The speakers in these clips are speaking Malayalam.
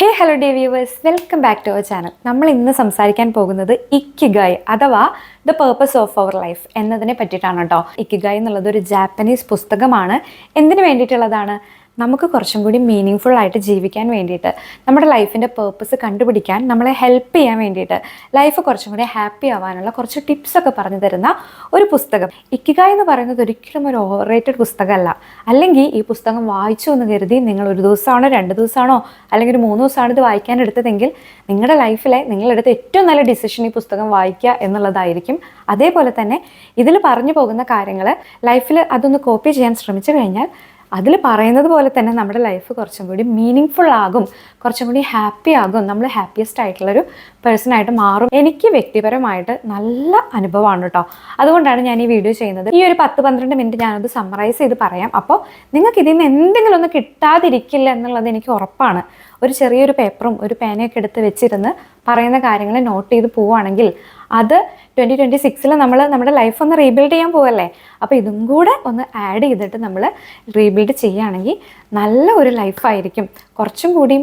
Hey hello dear viewers. Welcome back to our channel. നമ്മൾ ഇന്ന് സംസാരിക്കാൻ പോകുന്നത് ഇക്കിഗായ് അഥവാ the purpose of our life എന്നതിനെ പറ്റിയിട്ടാണ് കേട്ടോ. ഇക്കിഗായ് എന്നുള്ളത് ഒരു ജാപ്പനീസ് പുസ്തകമാണ്. എന്തിനു വേണ്ടിയിട്ടുള്ളതാണ്? നമുക്ക് കുറച്ചും കൂടി മീനിങ് ഫുൾ ആയിട്ട് ജീവിക്കാൻ വേണ്ടിയിട്ട് നമ്മുടെ ലൈഫിന്റെ പേർപ്പസ് കണ്ടുപിടിക്കാൻ നമ്മളെ ഹെൽപ്പ് ചെയ്യാൻ വേണ്ടിയിട്ട് ലൈഫ് കുറച്ചും കൂടി ഹാപ്പി ആവാനുള്ള കുറച്ച് ടിപ്സൊക്കെ പറഞ്ഞു തരുന്ന ഒരു പുസ്തകം. ഇക്കിക എന്ന് പറയുന്നത് ഒരിക്കലും ഒരു ഓവർ റേറ്റഡ് പുസ്തകമല്ല. അല്ലെങ്കിൽ ഈ പുസ്തകം വായിച്ചു എന്ന് കരുതി നിങ്ങൾ ഒരു ദിവസമാണോ രണ്ട് ദിവസമാണോ അല്ലെങ്കിൽ ഒരു മൂന്ന് ദിവസമാണ് ഇത് വായിക്കാൻ എടുത്തതെങ്കിൽ നിങ്ങളുടെ ലൈഫിലെ നിങ്ങളെടുത്ത ഏറ്റവും നല്ല ഡിസിഷൻ ഈ പുസ്തകം വായിക്കുക എന്നുള്ളതായിരിക്കും. അതേപോലെ തന്നെ ഇതിൽ പറഞ്ഞു പോകുന്ന കാര്യങ്ങൾ ലൈഫിൽ അതൊന്ന് കോപ്പി ചെയ്യാൻ ശ്രമിച്ചു കഴിഞ്ഞാൽ അതിൽ പറയുന്നത് പോലെ തന്നെ നമ്മുടെ ലൈഫ് കുറച്ചും കൂടി മീനിങ് ഫുൾ ആകും കുറച്ചും കൂടി ഹാപ്പി ആകും. നമ്മൾ ഹാപ്പിയസ്റ്റ് ആയിട്ടുള്ളൊരു പേഴ്സൺ ആയിട്ട് മാറും. എനിക്ക് വ്യക്തിപരമായിട്ട് നല്ല അനുഭവമാണ് കേട്ടോ അതുകൊണ്ടാണ് ഞാൻ ഈ വീഡിയോ ചെയ്യുന്നത്. ഈ ഒരു പത്ത് പന്ത്രണ്ട് മിനിറ്റ് ഞാനത് സമ്മറൈസ് ചെയ്ത് പറയാം. അപ്പോൾ നിങ്ങൾക്ക് ഇതിൽ നിന്ന് എന്തെങ്കിലും ഒന്ന് കിട്ടാതിരിക്കില്ല എന്നുള്ളത് എനിക്ക് ഉറപ്പാണ്. ഒരു ചെറിയൊരു പേപ്പറും ഒരു പേനയൊക്കെ എടുത്ത് വെച്ചിരുന്ന് പറയുന്ന കാര്യങ്ങൾ നോട്ട് ചെയ്ത് പോവുകയാണെങ്കിൽ അത് ട്വന്റി ട്വന്റി സിക്സിൽ നമ്മൾ നമ്മുടെ ലൈഫ് ഒന്ന് റീബിൽഡ് ചെയ്യാൻ പോവല്ലേ? അപ്പോൾ ഇതും കൂടെ ഒന്ന് ആഡ് ചെയ്തിട്ട് നമ്മൾ റീബിൽഡ് ചെയ്യുകയാണെങ്കിൽ നല്ല ഒരു ലൈഫായിരിക്കും കുറച്ചും കൂടി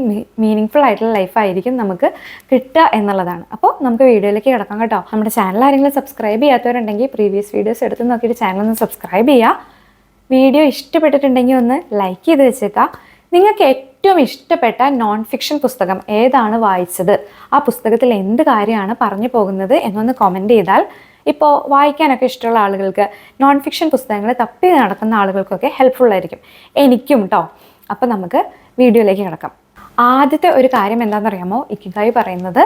മീനിങ് ഫുൾ ആയിട്ടുള്ള ലൈഫായിരിക്കും നമുക്ക് കിട്ടുക എന്നുള്ളതാണ്. അപ്പോൾ നമുക്ക് വീഡിയോയിലേക്ക് കിടക്കാം കേട്ടോ. നമ്മുടെ ചാനൽ ആരെങ്കിലും സബ്സ്ക്രൈബ് ചെയ്യാത്തവരുണ്ടെങ്കിൽ പ്രീവിയസ് വീഡിയോസ് എടുത്ത് നോക്കിയിട്ട് ചാനൽ ഒന്ന് സബ്സ്ക്രൈബ് ചെയ്യുക. വീഡിയോ ഇഷ്ടപ്പെട്ടിട്ടുണ്ടെങ്കിൽ ഒന്ന് ലൈക്ക് ചെയ്ത് വെച്ചേക്കാം നിങ്ങൾക്ക് ഏറ്റവും ഇഷ്ടപ്പെട്ട നോൺ ഫിക്ഷൻ പുസ്തകം ഏതാണ് വായിച്ചത്? ആ പുസ്തകത്തിൽ എന്ത് കാര്യമാണ് പറഞ്ഞു പോകുന്നത് എന്നൊന്ന് കമന്റ് ചെയ്താൽ ഇപ്പോൾ വായിക്കാനൊക്കെ ഇഷ്ടമുള്ള ആളുകൾക്ക് നോൺ ഫിക്ഷൻ പുസ്തകങ്ങൾ തപ്പി നടക്കുന്ന ആളുകൾക്കൊക്കെ ഹെൽപ്ഫുൾ ആയിരിക്കും. എനിക്കും കേട്ടോ അപ്പോൾ നമുക്ക് വീഡിയോയിലേക്ക് കിടക്കാം. ആദ്യത്തെ ഒരു കാര്യം എന്താണെന്നറിയാമോ? ഇക്കിഗായി പറയുന്നത്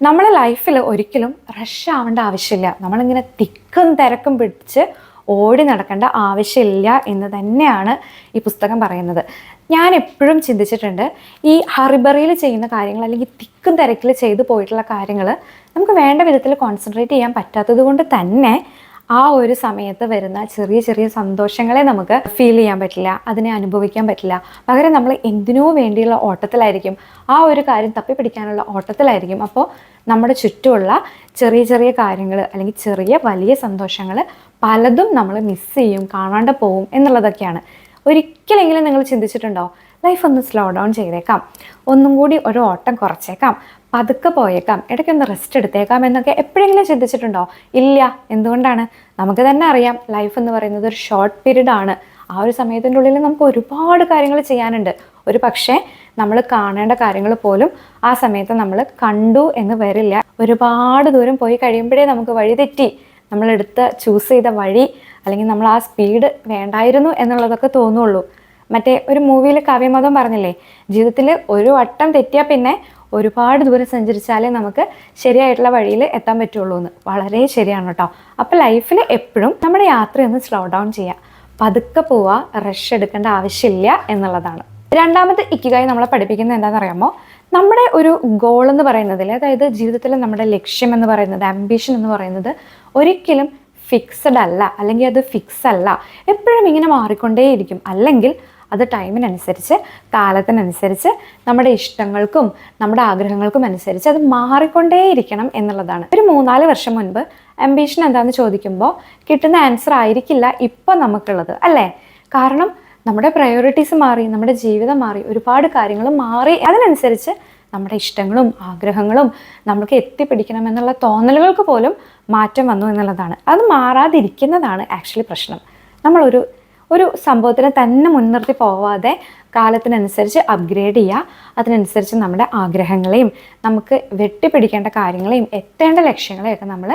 നമ്മളെ ലൈഫിൽ ഒരിക്കലും റഷ് ആവേണ്ട ആവശ്യമില്ല. നമ്മളിങ്ങനെ തിക്കും തിരക്കും പിടിച്ച് ഓടി നടക്കേണ്ട ആവശ്യമില്ല എന്ന് തന്നെയാണ് ഈ പുസ്തകം പറയുന്നത്. ഞാൻ എപ്പോഴും ചിന്തിച്ചിട്ടുണ്ട് ഈ ഹറിബറിയിൽ ചെയ്യുന്ന കാര്യങ്ങൾ അല്ലെങ്കിൽ തിക്കും തിരക്കിൽ ചെയ്തു പോയിട്ടുള്ള കാര്യങ്ങൾ നമുക്ക് വേണ്ട വിധത്തിൽ കോൺസെൻട്രേറ്റ് ചെയ്യാൻ പറ്റാത്തത് കൊണ്ട് തന്നെ ആ ഒരു സമയത്ത് വരുന്ന ചെറിയ ചെറിയ സന്തോഷങ്ങളെ നമുക്ക് ഫീൽ ചെയ്യാൻ പറ്റില്ല അതിനെ അനുഭവിക്കാൻ പറ്റില്ല. പകരം നമ്മൾ എന്തിനോ വേണ്ടിയുള്ള ഓട്ടത്തിലായിരിക്കും. ആ ഒരു കാര്യം തപ്പിപ്പിടിക്കാനുള്ള ഓട്ടത്തിലായിരിക്കും. അപ്പോൾ നമ്മുടെ ചുറ്റുമുള്ള ചെറിയ ചെറിയ കാര്യങ്ങൾ അല്ലെങ്കിൽ ചെറിയ വലിയ സന്തോഷങ്ങൾ പലതും നമ്മൾ മിസ് ചെയ്യും കാണാണ്ട് പോവും എന്നുള്ളതൊക്കെയാണ്. ഒരിക്കലെങ്കിലും നിങ്ങൾ ചിന്തിച്ചിട്ടുണ്ടോ? ലൈഫ് ഒന്ന് സ്ലോ ഡൗൺ ചെയ്തേക്കാം. ഒന്നും കൂടി ഒരു ഓട്ടം കുറച്ചേക്കാം. പതുക്കെ പോയേക്കാം. ഇടയ്ക്കൊന്ന് റെസ്റ്റ് എടുത്തേക്കാം എന്നൊക്കെ എപ്പോഴെങ്കിലും ചിന്തിച്ചിട്ടുണ്ടോ? ഇല്ല. എന്തുകൊണ്ടാണ്? നമുക്ക് തന്നെ അറിയാം. ലൈഫ് എന്ന് പറയുന്നത് ഒരു ഷോർട്ട് പീരീഡ് ആണ്. ആ ഒരു സമയത്തിന്റെ ഉള്ളിൽ നമുക്ക് ഒരുപാട് കാര്യങ്ങൾ ചെയ്യാനുണ്ട്. ഒരു പക്ഷേ നമ്മൾ കാണേണ്ട കാര്യങ്ങൾ പോലും ആ സമയത്ത് നമ്മൾ കണ്ടു എന്ന് വരില്ല. ഒരുപാട് ദൂരം പോയി കഴിയുമ്പോഴേ നമുക്ക് വഴി തെറ്റി. നമ്മളെടുത്ത് ചൂസ് ചെയ്ത വഴി അല്ലെങ്കിൽ നമ്മൾ ആ സ്പീഡ് വേണ്ടായിരുന്നു എന്നുള്ളതൊക്കെ തോന്നുള്ളൂ. മറ്റേ ഒരു മൂവിയിൽ കാവ്യമതം പറഞ്ഞില്ലേ ജീവിതത്തിൽ ഒരു വട്ടം തെറ്റിയാൽ പിന്നെ ഒരുപാട് ദൂരം സഞ്ചരിച്ചാലേ നമുക്ക് ശരിയായിട്ടുള്ള വഴിയിൽ എത്താൻ പറ്റുള്ളൂ എന്ന്. വളരെ ശരിയാണ് കേട്ടോ അപ്പോൾ ലൈഫിൽ എപ്പോഴും നമ്മുടെ യാത്രയൊന്ന് സ്ലോ ഡൗൺ ചെയ്യുക പതുക്കെ പോവുക റഷ് എടുക്കേണ്ട ആവശ്യമില്ല എന്നുള്ളതാണ്. രണ്ടാമത് ഇക്കികായി നമ്മളെ പഠിപ്പിക്കുന്നത് എന്താണെന്ന് അറിയാമോ നമ്മുടെ ഒരു ഗോൾ എന്ന് പറയുന്നതിൽ അതായത് ജീവിതത്തിൽ നമ്മുടെ ലക്ഷ്യം എന്ന് പറയുന്നത് ആംബിഷൻ എന്ന് പറയുന്നത് ഒരിക്കലും ഫിക്സഡ് അല്ല അല്ലെങ്കിൽ അത് ഫിക്സ് അല്ല. എപ്പോഴും ഇങ്ങനെ മാറിക്കൊണ്ടേയിരിക്കും. അല്ലെങ്കിൽ അത് ടൈമിനനുസരിച്ച് കാലത്തിനനുസരിച്ച് നമ്മുടെ ഇഷ്ടങ്ങൾക്കും നമ്മുടെ ആഗ്രഹങ്ങൾക്കും അനുസരിച്ച് അത് മാറിക്കൊണ്ടേയിരിക്കണം എന്നുള്ളതാണ്. ഒരു മൂന്നാൽ വർഷം മുൻപ് അംബീഷൻ എന്താണെന്ന് ചോദിക്കുമ്പോൾ കിട്ടുന്ന ആൻസർ ആയിരിക്കില്ല ഇപ്പോൾ നമുക്കുള്ളത് അല്ലേ? കാരണം നമ്മുടെ പ്രയോറിറ്റീസ് മാറി നമ്മുടെ ജീവിതം മാറി ഒരുപാട് കാര്യങ്ങൾ മാറി. അതിനനുസരിച്ച് നമ്മുടെ ഇഷ്ടങ്ങളും ആഗ്രഹങ്ങളും നമുക്ക് എത്തിപ്പിടിക്കണമെന്നുള്ള തോന്നലുകൾക്ക് പോലും മാറ്റം വന്നു എന്നുള്ളതാണ്. അത് മാറാതിരിക്കുന്നതാണ് ആക്ച്വലി പ്രശ്നം. നമ്മളൊരു ഒരു സംഭവത്തിനെ തന്നെ മുൻനിർത്തി പോവാതെ കാലത്തിനനുസരിച്ച് അപ്ഗ്രേഡ് ചെയ്യുക അതിനനുസരിച്ച് നമ്മുടെ ആഗ്രഹങ്ങളെയും നമുക്ക് വെട്ടിപ്പിടിക്കേണ്ട കാര്യങ്ങളെയും എത്തേണ്ട ലക്ഷ്യങ്ങളെയൊക്കെ നമ്മൾ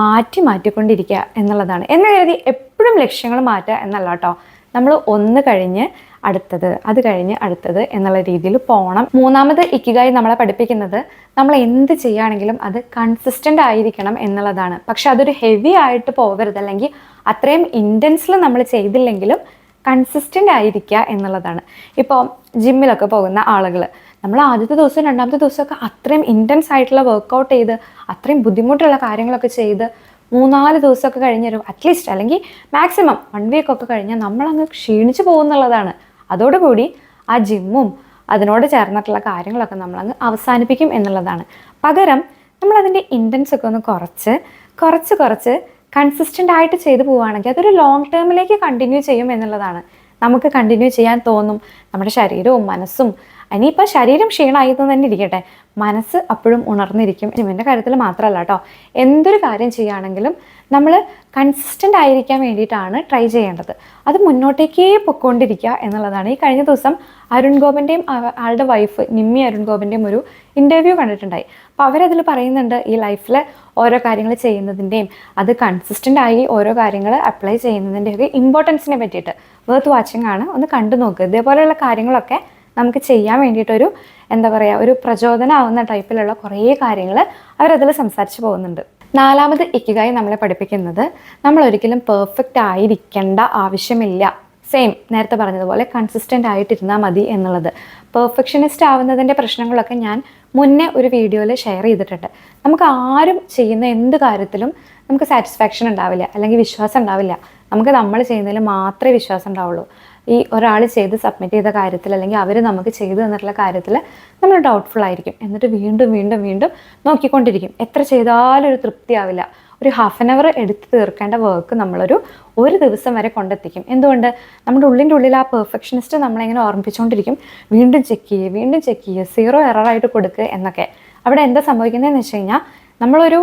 മാറ്റി മാറ്റിക്കൊണ്ടിരിക്കുക എന്നുള്ളതാണ്. എന്ന് കരുതി എപ്പോഴും ലക്ഷ്യങ്ങൾ മാറ്റുക എന്നല്ല കേട്ടോ. നമ്മൾ ഒന്ന് കഴിഞ്ഞ് അടുത്തത് അത് കഴിഞ്ഞ് അടുത്തത് എന്നുള്ള രീതിയിൽ പോകണം മൂന്നാമത് ഇക്കിഗായി നമ്മളെ പഠിപ്പിക്കുന്നത് നമ്മൾ എന്ത് ചെയ്യുകയാണെങ്കിലും അത് കൺസിസ്റ്റന്റ് ആയിരിക്കണം എന്നുള്ളതാണ്. പക്ഷെ അതൊരു ഹെവി ആയിട്ട് പോകരുത് അല്ലെങ്കിൽ അത്രയും ഇന്റൻസിൽ നമ്മൾ ചെയ്തില്ലെങ്കിലും കൺസിസ്റ്റന്റ് ആയിരിക്കുക എന്നുള്ളതാണ്. ഇപ്പോൾ ജിമ്മിലൊക്കെ പോകുന്ന ആളുകൾ നമ്മൾ ആദ്യത്തെ ദിവസം രണ്ടാമത്തെ ദിവസമൊക്കെ അത്രയും ഇന്റൻസ് ആയിട്ടുള്ള വർക്കൗട്ട് ചെയ്ത് അത്രയും ബുദ്ധിമുട്ടുള്ള കാര്യങ്ങളൊക്കെ ചെയ്ത് മൂന്നാൽ ദിവസമൊക്കെ കഴിഞ്ഞൊരു അറ്റ്ലീസ്റ്റ് അല്ലെങ്കിൽ മാക്സിമം വൺ വീക്ക് ഒക്കെ കഴിഞ്ഞാൽ നമ്മളങ്ങ് ക്ഷീണിച്ചു പോകുന്നുള്ളതാണ്. അതോടുകൂടി ആ ജിമ്മും അതിനോട് ചേർന്നിട്ടുള്ള കാര്യങ്ങളൊക്കെ നമ്മളങ്ങ് അവസാനിപ്പിക്കും എന്നുള്ളതാണ്. പകരം നമ്മളതിന്റെ ഇന്റൻസ് ഒക്കെ ഒന്ന് കുറച്ച് കുറച്ച് കുറച്ച് കൺസിസ്റ്റന്റ് ആയിട്ട് ചെയ്തു പോവുകയാണെങ്കിൽ അതൊരു ലോങ് ടേമിലേക്ക് കണ്ടിന്യൂ ചെയ്യും എന്നുള്ളതാണ്. നമുക്ക് കണ്ടിന്യൂ ചെയ്യാൻ തോന്നും. നമ്മുടെ ശരീരവും മനസ്സും ഇനിയിപ്പോൾ ശരീരം ക്ഷീണമായിരുന്നു തന്നെ ഇരിക്കട്ടെ. മനസ്സ് അപ്പോഴും ഉണർന്നിരിക്കും. ജിമ്മിന്റെ കാര്യത്തിൽ മാത്രമല്ല കേട്ടോ. എന്തൊരു കാര്യം ചെയ്യുകയാണെങ്കിലും നമ്മൾ കൺസിസ്റ്റന്റ് ആയിരിക്കാൻ വേണ്ടിയിട്ടാണ് ട്രൈ ചെയ്യേണ്ടത്. അത് മുന്നോട്ടേക്കേ പൊയ്ക്കൊണ്ടിരിക്കുക എന്നുള്ളതാണ്. ഈ കഴിഞ്ഞ ദിവസം അരുൺ ഗോപിന്റെയും ആളുടെ വൈഫ് നിമ്മി അരുൺ ഗോപിന്റെയും ഒരു ഇന്റർവ്യൂ കണ്ടിട്ടുണ്ടായി. അപ്പോൾ അവരതിൽ പറയുന്നുണ്ട് ഈ ലൈഫിൽ ഓരോ കാര്യങ്ങൾ ചെയ്യുന്നതിന്റെയും അത് കൺസിസ്റ്റന്റ് ആയി ഓരോ കാര്യങ്ങൾ അപ്ലൈ ചെയ്യുന്നതിന്റെയൊക്കെ ഇമ്പോർട്ടൻസിനെ പറ്റിയിട്ട്. വേർത്ത് വാച്ചിങ് ആണ്. ഒന്ന് കണ്ടു നോക്കുക ഇതേപോലെയുള്ള കാര്യങ്ങളൊക്കെ നമുക്ക് ചെയ്യാൻ വേണ്ടിയിട്ടൊരു എന്താ പറയുക ഒരു പ്രചോദനമാവുന്ന ടൈപ്പിലുള്ള കുറേ കാര്യങ്ങൾ അവരതിൽ സംസാരിച്ച് പോകുന്നുണ്ട്. നാലാമത് ഇക്കിഗായി നമ്മളെ പഠിപ്പിക്കുന്നത് നമ്മൾ ഒരിക്കലും പെർഫെക്റ്റ് ആയിരിക്കേണ്ട ആവശ്യമില്ല. സെയിം നേരത്തെ പറഞ്ഞതുപോലെ കൺസിസ്റ്റന്റ് ആയിട്ടിരുന്നാൽ മതി എന്നുള്ളത്. പെർഫെക്ഷനിസ്റ്റ് ആവുന്നതിന്റെ പ്രശ്നങ്ങളൊക്കെ ഞാൻ മുന്നേ ഒരു വീഡിയോയിൽ ഷെയർ ചെയ്തിട്ടുണ്ട്. നമുക്ക് ആരും ചെയ്യുന്ന എന്ത് കാര്യത്തിലും നമുക്ക് സാറ്റിസ്ഫാക്ഷൻ ഉണ്ടാവില്ല അല്ലെങ്കിൽ വിശ്വാസം ഉണ്ടാവില്ല. നമുക്ക് നമ്മൾ ചെയ്യുന്നതിൽ മാത്രമേ വിശ്വാസം ഉണ്ടാവുള്ളൂ. ഈ ഒരാൾ ചെയ്ത് സബ്മിറ്റ് ചെയ്ത കാര്യത്തിൽ അല്ലെങ്കിൽ അവർ നമുക്ക് ചെയ്തു തന്നിട്ടുള്ള കാര്യത്തിൽ നമ്മൾ ഡൗട്ട്ഫുൾ ആയിരിക്കും. എന്നിട്ട് വീണ്ടും വീണ്ടും വീണ്ടും നോക്കിക്കൊണ്ടിരിക്കും. എത്ര ചെയ്താലും ഒരു തൃപ്തിയാവില്ല. ഒരു ഹാഫ് ആൻ അവർ എടുത്ത് തീർക്കേണ്ട വർക്ക് നമ്മളൊരു ഒരു ദിവസം വരെ കൊണ്ടെത്തിക്കും. എന്തുകൊണ്ട്? നമ്മുടെ ഉള്ളിന്റെ ഉള്ളിൽ ആ പെർഫെക്ഷനിസ്റ്റ് നമ്മളിങ്ങനെ ഓർമ്മിപ്പിച്ചുകൊണ്ടിരിക്കും? വീണ്ടും ചെക്ക് ചെയ്യുക വീണ്ടും ചെക്ക് ചെയ്യുക സീറോ എററായിട്ട് കൊടുക്കുക എന്നൊക്കെ. അവിടെ എന്താ സംഭവിക്കുന്നതെന്ന് വെച്ച് കഴിഞ്ഞാൽ നമ്മളൊരു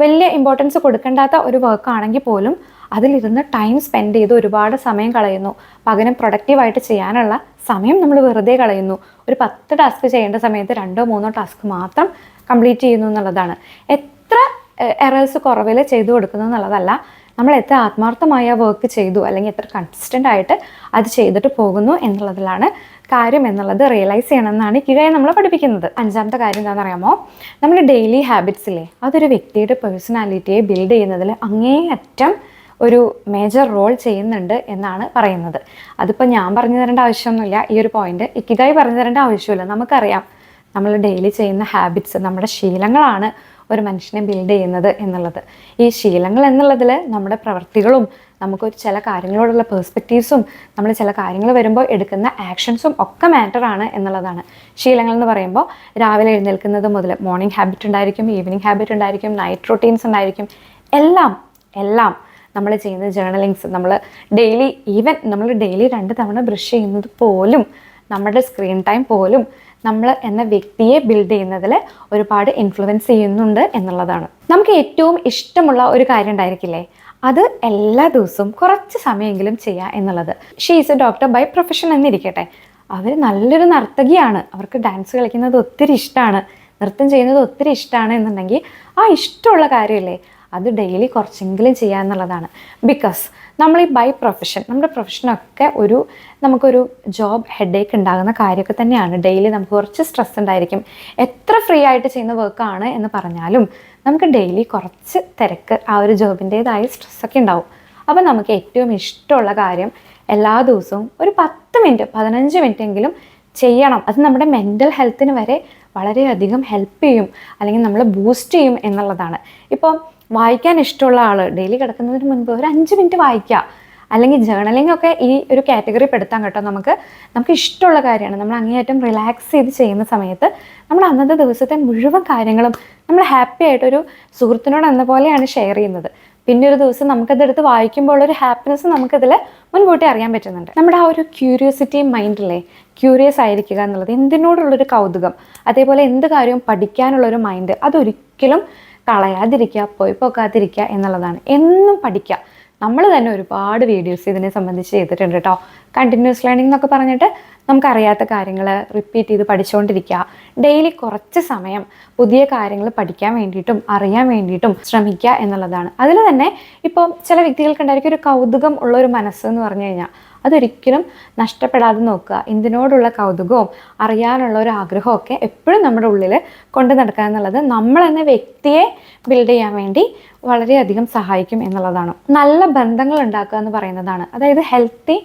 വലിയ ഇമ്പോർട്ടൻസ് കൊടുക്കേണ്ടാത്ത ഒരു വർക്ക് ആണെങ്കിൽ പോലും അതിലിരുന്ന് ടൈം സ്പെൻഡ് ചെയ്ത് ഒരുപാട് സമയം കളയുന്നു. പകരം പ്രൊഡക്റ്റീവായിട്ട് ചെയ്യാനുള്ള സമയം നമ്മൾ വെറുതെ കളയുന്നു. ഒരു പത്ത് ടാസ്ക് ചെയ്യേണ്ട സമയത്ത് രണ്ടോ മൂന്നോ ടാസ്ക് മാത്രം കംപ്ലീറ്റ് ചെയ്യുന്നു എന്നുള്ളതാണ്. എത്ര എറേഴ്സ് കുറവിൽ ചെയ്തു കൊടുക്കുന്നു എന്നുള്ളതല്ല നമ്മൾ എത്ര ആത്മാർത്ഥമായി ആ വർക്ക് ചെയ്തു അല്ലെങ്കിൽ എത്ര കൺസിസ്റ്റന്റ് ആയിട്ട് അത് ചെയ്തിട്ട് പോകുന്നു എന്നുള്ളതിലാണ് കാര്യം എന്നുള്ളത് റിയലൈസ് ചെയ്യണമെന്നാണ് കിഴയെ നമ്മൾ പഠിപ്പിക്കുന്നത്. അഞ്ചാമത്തെ കാര്യം എന്താണെന്ന് അറിയാമോ? നമ്മുടെ ഡെയിലി ഹാബിറ്റ്സിലെ അതൊരു വ്യക്തിയുടെ പേഴ്സണാലിറ്റിയെ ബിൽഡ് ചെയ്യുന്നതിൽ അങ്ങേയറ്റം ഒരു മേജർ റോൾ ചെയ്യുന്നുണ്ട് എന്നാണ് പറയുന്നത്. അതിപ്പോൾ ഞാൻ പറഞ്ഞു തരേണ്ട ആവശ്യമൊന്നുമില്ല. ഈ ഒരു പോയിന്റ് ഇക്കിതായി പറഞ്ഞു തരേണ്ട ആവശ്യമില്ല. നമുക്കറിയാം നമ്മൾ ഡെയിലി ചെയ്യുന്ന ഹാബിറ്റ്സ് നമ്മുടെ ശീലങ്ങളാണ് ഒരു മനുഷ്യനെ ബിൽഡ് ചെയ്യുന്നത് എന്നുള്ളത്. ഈ ശീലങ്ങൾ എന്നുള്ളതിൽ നമ്മുടെ പ്രവൃത്തികളും നമുക്ക് ചില കാര്യങ്ങളോടുള്ള പേഴ്സ്പെക്റ്റീവ്സും നമ്മൾ ചില കാര്യങ്ങൾ വരുമ്പോൾ എടുക്കുന്ന ആക്ഷൻസും ഒക്കെ മാറ്റർ ആണ് എന്നുള്ളതാണ്. ശീലങ്ങൾ എന്ന് പറയുമ്പോൾ രാവിലെ എഴുന്നേൽക്കുന്നത് മുതൽ മോർണിംഗ് ഹാബിറ്റ് ഉണ്ടായിരിക്കും ഈവനിങ് ഹാബിറ്റ് ഉണ്ടായിരിക്കും നൈറ്റ് റൊട്ടീൻസ് ഉണ്ടായിരിക്കും. എല്ലാം എല്ലാം നമ്മൾ ചെയ്യുന്ന ജേർണലിങ്സ് നമ്മൾ ഡെയിലി ഈവൻ നമ്മൾ ഡെയിലി രണ്ട് തവണ ബ്രഷ് ചെയ്യുന്നത് പോലും നമ്മുടെ സ്ക്രീൻ ടൈം പോലും നമ്മൾ എന്ന വ്യക്തിയെ ബിൽഡ് ചെയ്യുന്നതിൽ ഒരുപാട് ഇൻഫ്ലുവൻസ് ചെയ്യുന്നുണ്ട് എന്നുള്ളതാണ്. നമുക്ക് ഏറ്റവും ഇഷ്ടമുള്ള ഒരു കാര്യം ഉണ്ടായിരിക്കില്ലേ? അത് എല്ലാ ദിവസവും കുറച്ച് സമയമെങ്കിലും ചെയ്യുക എന്നുള്ളത്. She is a doctor by profession എന്നിരിക്കട്ടെ. അവർ നല്ലൊരു നർത്തകിയാണ്. അവർക്ക് ഡാൻസ് കളിക്കുന്നത് ഒത്തിരി ഇഷ്ടമാണ് നൃത്തം ചെയ്യുന്നത് ഒത്തിരി ഇഷ്ടമാണ് എന്നുണ്ടെങ്കിൽ ആ ഇഷ്ടമുള്ള കാര്യമില്ലേ? അത് ഡെയിലി കുറച്ചെങ്കിലും ചെയ്യുക എന്നുള്ളതാണ് ബിക്കോസ് നമ്മൾ ഈ ബൈ പ്രൊഫഷൻ നമ്മുടെ പ്രൊഫഷനൊക്കെ ഒരു നമുക്കൊരു ജോബ് ഹെഡേക്ക് ഉണ്ടാകുന്ന കാര്യമൊക്കെ തന്നെയാണ്. ഡെയിലി നമുക്ക് കുറച്ച് സ്ട്രെസ് ഉണ്ടായിരിക്കും. എത്ര ഫ്രീ ആയിട്ട് ചെയ്യുന്ന വർക്കാണ് എന്ന് പറഞ്ഞാലും നമുക്ക് ഡെയിലി കുറച്ച് തിരക്ക് ആ ഒരു ജോബിന്റേതായ സ്ട്രെസ്സൊക്കെ ഉണ്ടാവും. അപ്പോൾ നമുക്ക് ഏറ്റവും ഇഷ്ടമുള്ള കാര്യം എല്ലാ ദിവസവും ഒരു പത്ത് മിനിറ്റ് പതിനഞ്ച് മിനിറ്റ് എങ്കിലും ചെയ്യണം. അത് നമ്മുടെ മെന്റൽ ഹെൽത്തിന് വരെ വളരെയധികം ഹെൽപ്പ് ചെയ്യും അല്ലെങ്കിൽ നമ്മളെ ബൂസ്റ്റ് ചെയ്യും എന്നുള്ളതാണ്. ഇപ്പോൾ വായിക്കാൻ ഇഷ്ടമുള്ള ആൾ ഡെയിലി കിടക്കുന്നതിന് മുൻപ് ഒരു അഞ്ച് മിനിറ്റ് വായിക്കുക അല്ലെങ്കിൽ ജേർണലിംഗ് ഒക്കെ ഈ ഒരു കാറ്റഗറി പെടുത്താൻ കേട്ടോ. നമുക്ക് നമുക്ക് ഇഷ്ടമുള്ള കാര്യമാണ്. നമ്മൾ അങ്ങേയറ്റം റിലാക്സ് ചെയ്ത് ചെയ്യുന്ന സമയത്ത് നമ്മൾ അന്നത്തെ ദിവസത്തെ മുഴുവൻ കാര്യങ്ങളും നമ്മൾ ഹാപ്പി ആയിട്ടൊരു സുഹൃത്തിനോട് എന്ന പോലെയാണ് ഷെയർ ചെയ്യുന്നത്. പിന്നെ ഒരു ദിവസം നമുക്കതെടുത്ത് വായിക്കുമ്പോൾ ഒരു ഹാപ്പിനെസ് നമുക്കതിൽ മുൻകൂട്ടി അറിയാൻ പറ്റുന്നുണ്ട്. നമ്മുടെ ആ ഒരു ക്യൂരിയോസിറ്റി മൈൻഡിലെ ക്യൂരിയസ് ആയിരിക്കുക എന്നുള്ളത് എന്തിനോടുള്ളൊരു കൗതുകം അതേപോലെ എന്ത് കാര്യവും പഠിക്കാനുള്ളൊരു മൈൻഡ് അതൊരിക്കലും കളയാതിരിക്കുക പോയി പോക്കാതിരിക്കുക എന്നുള്ളതാണ്. എന്നും പഠിക്കുക. നമ്മൾ തന്നെ ഒരുപാട് വീഡിയോസ് ഇതിനെ സംബന്ധിച്ച് ചെയ്തിട്ടുണ്ട് കേട്ടോ കണ്ടിന്യൂസ് ലേണിംഗ് എന്നൊക്കെ പറഞ്ഞിട്ട് നമുക്കറിയാത്ത കാര്യങ്ങൾ റിപ്പീറ്റ് ചെയ്ത് പഠിച്ചുകൊണ്ടിരിക്കുക ഡെയിലി കുറച്ച് സമയം പുതിയ കാര്യങ്ങൾ പഠിക്കാൻ വേണ്ടിയിട്ടും അറിയാൻ വേണ്ടിയിട്ടും ശ്രമിക്കുക എന്നുള്ളതാണ്. അതിൽ തന്നെ ഇപ്പോൾ ചില വ്യക്തികൾക്കുണ്ടായിരിക്കും ഒരു കൗതുകം ഉള്ള ഒരു മനസ്സ് എന്ന് പറഞ്ഞു കഴിഞ്ഞാൽ അതൊരിക്കലും നഷ്ടപ്പെടാതെ നോക്കുക. എന്തിനോടുള്ള കൗതുകവും അറിയാനുള്ള ഒരു ആഗ്രഹവും ഒക്കെ എപ്പോഴും നമ്മുടെ ഉള്ളിൽ കൊണ്ടു നടക്കുക എന്നുള്ളത് നമ്മൾ എന്ന വ്യക്തിയെ ബിൽഡ് ചെയ്യാൻ വേണ്ടി വളരെയധികം സഹായിക്കും എന്നുള്ളതാണ്. നല്ല ബന്ധങ്ങൾ ഉണ്ടാക്കുക എന്ന് പറയുന്നതാണ്. അതായത് ഹെൽത്തി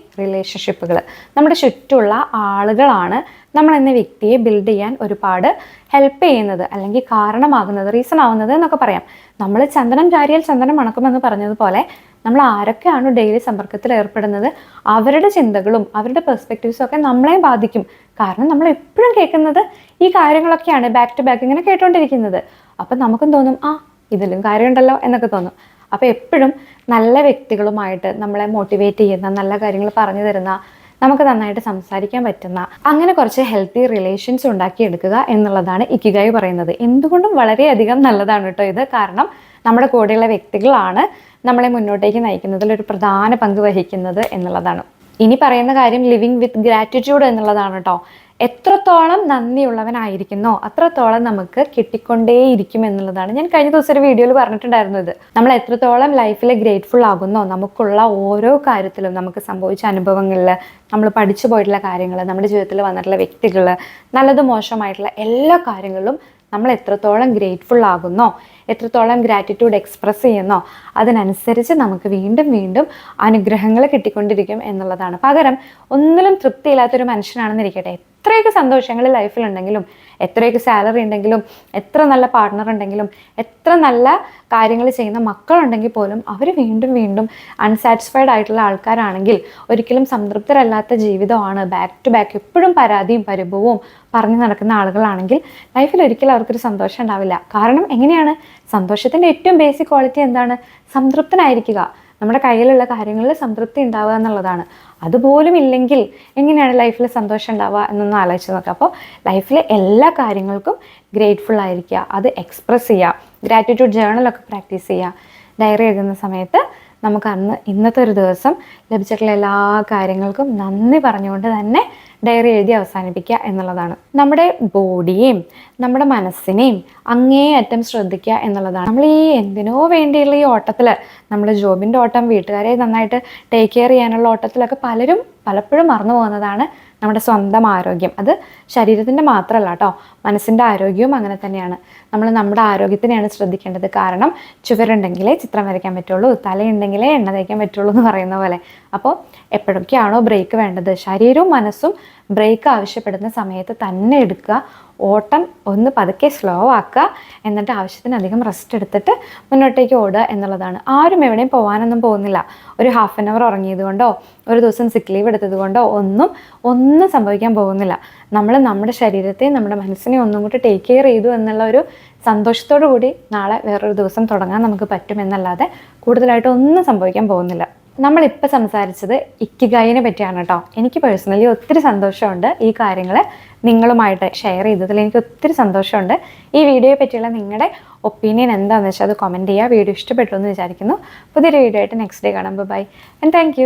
റിലേഷൻഷിപ്പുകൾ നമ്മുടെ ചുറ്റുള്ള ആളുകളാണ് നമ്മൾ എന്ന വ്യക്തിയെ ബിൽഡ് ചെയ്യാൻ ഒരുപാട് ഹെൽപ്പ് ചെയ്യുന്നത് അല്ലെങ്കിൽ കാരണമാകുന്നത് റീസൺ ആവുന്നത് എന്നൊക്കെ പറയാം. നമ്മൾ ചന്ദനം ചാരിയാൽ ചന്ദനം മണക്കുമെന്ന് പറഞ്ഞതുപോലെ നമ്മൾ ആരൊക്കെയാണ് ഡെയിലി സമ്പർക്കത്തിൽ ഏർപ്പെടുന്നത്? അവരുടെ ചിന്തകളും അവരുടെ പെർസ്പെക്റ്റീവ്സും ഒക്കെ നമ്മളെ ബാധിക്കും. കാരണം നമ്മൾ എപ്പോഴും കേൾക്കുന്നത് ഈ കാര്യങ്ങളൊക്കെയാണ് ബാക്ക് ടു ബാക്ക് ഇങ്ങനെ കേട്ടുകൊണ്ടിരിക്കുന്നത് അപ്പം നമുക്കും തോന്നും ആ ഇതിലും കാര്യമുണ്ടല്ലോ എന്നൊക്കെ തോന്നും. അപ്പോൾ എപ്പോഴും നല്ല വ്യക്തികളുമായിട്ട് നമ്മളെ മോട്ടിവേറ്റ് ചെയ്യുന്ന നല്ല കാര്യങ്ങൾ പറഞ്ഞു തരുന്ന നമുക്ക് നന്നായിട്ട് സംസാരിക്കാൻ പറ്റുന്ന അങ്ങനെ കുറച്ച് ഹെൽത്തി റിലേഷൻസ് ഉണ്ടാക്കിയെടുക്കുക എന്നുള്ളതാണ് ഇക്കിഗായി പറയുന്നത്. എന്തുകൊണ്ടും വളരെയധികം നല്ലതാണ് കേട്ടോ ഇത്. കാരണം നമ്മുടെ കൂടെയുള്ള വ്യക്തികളാണ് നമ്മളെ മുന്നോട്ടേക്ക് നയിക്കുന്നതിൽ ഒരു പ്രധാന പങ്ക് വഹിക്കുന്നത് എന്നുള്ളതാണ്. ഇനി പറയുന്ന കാര്യം ലിവിങ് വിത്ത് ഗ്രാറ്റിറ്റ്യൂഡ് എന്നുള്ളതാണ് കേട്ടോ എത്രത്തോളം നന്ദിയുള്ളവനായിരിക്കുന്നോ അത്രത്തോളം നമുക്ക് കിട്ടിക്കൊണ്ടേയിരിക്കും എന്നുള്ളതാണ്. ഞാൻ കഴിഞ്ഞ ദിവസം ഒരു വീഡിയോയിൽ പറഞ്ഞിട്ടുണ്ടായിരുന്നത് നമ്മൾ എത്രത്തോളം ലൈഫിൽ ഗ്രേറ്റ്ഫുൾ ആകുന്നോ നമുക്കുള്ള ഓരോ കാര്യത്തിലും നമുക്ക് സംഭവിച്ച അനുഭവങ്ങളിൽ നമ്മൾ പഠിച്ചു പോയിട്ടുള്ള കാര്യങ്ങൾ നമ്മുടെ ജീവിതത്തിൽ വന്നിട്ടുള്ള വ്യക്തികൾ നല്ലത് മോശമായിട്ടുള്ള എല്ലാ കാര്യങ്ങളിലും നമ്മൾ എത്രത്തോളം ഗ്രേറ്റ്ഫുൾ ആകുന്നോ എത്രത്തോളം ഗ്രാറ്റിറ്റ്യൂഡ് എക്സ്പ്രസ് ചെയ്യുന്നോ അതിനനുസരിച്ച് നമുക്ക് വീണ്ടും വീണ്ടും അനുഗ്രഹങ്ങൾ കിട്ടിക്കൊണ്ടിരിക്കും എന്നുള്ളതാണ്. പകരം ഒന്നിലും തൃപ്തിയില്ലാത്തൊരു മനുഷ്യനാണെന്നിരിക്കട്ടെ. എത്രയൊക്കെ സന്തോഷങ്ങൾ ലൈഫിലുണ്ടെങ്കിലും എത്രയൊക്കെ സാലറി ഉണ്ടെങ്കിലും എത്ര നല്ല പാർട്ട്ണർ ഉണ്ടെങ്കിലും എത്ര നല്ല കാര്യങ്ങൾ ചെയ്യുന്ന മക്കളുണ്ടെങ്കിൽ പോലും അവർ വീണ്ടും വീണ്ടും അൺസാറ്റിസ്ഫൈഡ് ആയിട്ടുള്ള ആൾക്കാരാണെങ്കിൽ ഒരിക്കലും സംതൃപ്തരല്ലാത്ത ജീവിതമാണ്. ബാക്ക് ടു ബാക്ക് എപ്പോഴും പരാതിയും പരിഭവവും പറഞ്ഞു നടക്കുന്ന ആളുകളാണെങ്കിൽ ലൈഫിൽ ഒരിക്കലും അവർക്കൊരു സന്തോഷം ഉണ്ടാവില്ല. കാരണം എങ്ങനെയാണ്? സന്തോഷത്തിന്റെ ഏറ്റവും ബേസിക് ക്വാളിറ്റി എന്താണ്? സംതൃപ്തനായിരിക്കുക. നമ്മുടെ കയ്യിലുള്ള കാര്യങ്ങളിൽ സംതൃപ്തി ഉണ്ടാവുക എന്നുള്ളതാണ്. അതുപോലും ഇല്ലെങ്കിൽ എങ്ങനെയാണ് ലൈഫിൽ സന്തോഷം ഉണ്ടാവുക എന്നൊന്ന് ആലോചിച്ച് നോക്കുക അപ്പോൾ ലൈഫിലെ എല്ലാ കാര്യങ്ങൾക്കും ഗ്രേറ്റ്ഫുൾ ആയിരിക്കുക അത് എക്സ്പ്രസ് ചെയ്യുക ഗ്രാറ്റിറ്റ്യൂഡ് ജേണലൊക്കെ പ്രാക്ടീസ് ചെയ്യുക. ഡയറി എഴുതുന്ന സമയത്ത് നമുക്ക് അന്ന് ഇന്നത്തെ ഒരു ദിവസം ലഭിച്ചിട്ടുള്ള എല്ലാ കാര്യങ്ങൾക്കും നന്ദി പറഞ്ഞുകൊണ്ട് തന്നെ ഡയറി എഴുതി അവസാനിപ്പിക്കുക എന്നുള്ളതാണ്. നമ്മുടെ ബോഡിയെയും നമ്മുടെ മനസ്സിനെയും അങ്ങേയറ്റം ശ്രദ്ധിക്കുക എന്നുള്ളതാണ്. നമ്മൾ ഈ എന്തിനോ വേണ്ടിയുള്ള ഈ ഓട്ടത്തിൽ നമ്മൾ ജോബിന്റെ ഓട്ടം വീട്ടുകാരെ നന്നായിട്ട് ടേക്ക് കെയർ ചെയ്യാനുള്ള ഓട്ടത്തിലൊക്കെ പലരും പലപ്പോഴും മറന്നു പോകുന്നതാണ് നമ്മുടെ സ്വന്തം ആരോഗ്യം. അത് ശരീരത്തിന്റെ മാത്രമല്ല കേട്ടോ മനസ്സിന്റെ ആരോഗ്യവും അങ്ങനെ തന്നെയാണ്. നമ്മൾ നമ്മുടെ ആരോഗ്യത്തിനെയാണ് ശ്രദ്ധിക്കേണ്ടത്. കാരണം ചുവരുണ്ടെങ്കിലേ ചിത്രം വരയ്ക്കാൻ പറ്റുള്ളൂ തലയുണ്ടെങ്കിലേ എണ്ണ തേക്കാൻ പറ്റുള്ളൂ എന്ന് പറയുന്ന പോലെ. അപ്പോൾ എപ്പോഴൊക്കെയാണോ ബ്രേക്ക് വേണ്ടത്? ശരീരവും മനസ്സും ബ്രേക്ക് ആവശ്യപ്പെടുന്ന സമയത്ത് തന്നെ എടുക്കുക. ഓട്ടം ഒന്ന് പതുക്കെ സ്ലോ ആക്കുക. എന്നിട്ട് ആവശ്യത്തിനധികം റെസ്റ്റ് എടുത്തിട്ട് മുന്നോട്ടേക്ക് ഓടുക എന്നുള്ളതാണ്. ആരും എവിടെയും പോകാനൊന്നും പോകുന്നില്ല. ഒരു ഹാഫ് ആൻ അവർ ഉറങ്ങിയത് കൊണ്ടോ ഒരു ദിവസം സിക്ക് ലീവ് എടുത്തത് കൊണ്ടോ ഒന്നും ഒന്നും സംഭവിക്കാൻ പോകുന്നില്ല. നമ്മൾ നമ്മുടെ ശരീരത്തെ നമ്മുടെ മനസ്സിനെ ഒന്നും കൂടി ടേക്ക് കെയർ ചെയ്തു എന്നുള്ള ഒരു സന്തോഷത്തോടു കൂടി നാളെ വേറൊരു ദിവസം തുടങ്ങാൻ നമുക്ക് പറ്റുമെന്നല്ലാതെ കൂടുതലായിട്ട് ഒന്നും സംഭവിക്കാൻ പോകുന്നില്ല. നമ്മളിപ്പോൾ സംസാരിച്ചത് ഇക്കിഗായിനെ പറ്റിയാണ് കേട്ടോ. എനിക്ക് പേഴ്സണലി ഒത്തിരി സന്തോഷമുണ്ട് ഈ കാര്യങ്ങൾ നിങ്ങളുമായിട്ട് ഷെയർ ചെയ്തതിൽ എനിക്ക് ഒത്തിരി സന്തോഷമുണ്ട്. ഈ വീഡിയോയെ പറ്റിയുള്ള നിങ്ങളുടെ ഒപ്പീനിയൻ എന്താണെന്ന് വെച്ചാൽ അത് കമന്റ് ചെയ്യുക വീഡിയോ ഇഷ്ടപ്പെട്ടു എന്ന് വിചാരിക്കുന്നു. പുതിയൊരു വീഡിയോ ആയിട്ട് നെക്സ്റ്റ് ഡേ കാണാം ബൈ ആൻഡ് താങ്ക്